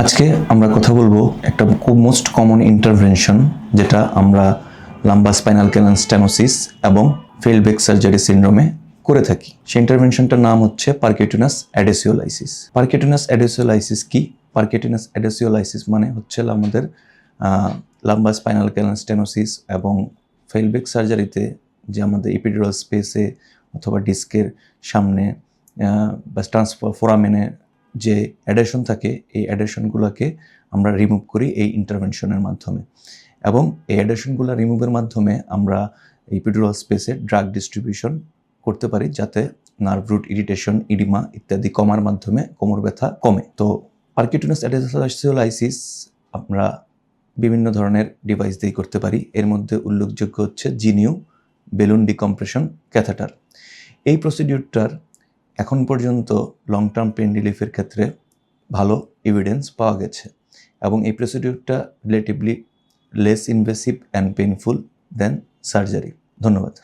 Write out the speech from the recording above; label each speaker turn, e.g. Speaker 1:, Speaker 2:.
Speaker 1: আজকে আমরা কথা বলব একটা খুব মোস্ট কমন ইন্টারভেনশন যেটা আমরা লাম্বা স্পাইনাল ক্যানাল স্টেনোসিস এবং ফেলবেক সার্জারি সিন্ড্রোমে করে থাকি। সেই ইন্টারভেনশনটার নাম হচ্ছে পার্কেটিনাস অ্যাডেসিওলাইসিস পার্কেটিনাস অ্যাডেসিওলাইসিস কি? পার্কেটিনাস অ্যাডেসিওলাইসিস মানে হচ্ছে আমাদের লাম্বা স্পাইনাল ক্যানাল স্টেনোসিস এবং ফেলবেক সার্জারিতে যে আমাদের এপিডুরাল স্পেসে অথবা ডিস্কের সামনে বা ট্রান্সফার ফোরামেনে যে অ্যাডেশন থাকে, এই অ্যাডেশনগুলোকে আমরা রিমুভ করি এই ইন্টারভেনশনের মাধ্যমে। এবং এই অ্যাডেশনগুলো রিমুভের মাধ্যমে আমরা এপিডুরাল স্পেসে ড্রাগ ডিস্ট্রিবিউশন করতে পারি যাতে নার্ভ রুট ইরিটেশন ইডিমা ইত্যাদি কমার মাধ্যমে কোমর ব্যথা কমে। তো পার্কিটুনাস অ্যাডেসিওলাইসিস আমরা বিভিন্ন ধরনের ডিভাইস দিয়ে করতে পারি। এর মধ্যে উল্লেখযোগ্য হচ্ছে জিনিউ বেলুন ডিকম্প্রেশন ক্যাথেটার এই প্রসিডিউরটার এখন পর্যন্ত লং টার্ম পেন রিলিফের ক্ষেত্রে ভালো এভিডেন্স পাওয়া গেছে এবং এই প্রসিডিউরটা relatively less invasive and painful than surgery ধন্যবাদ।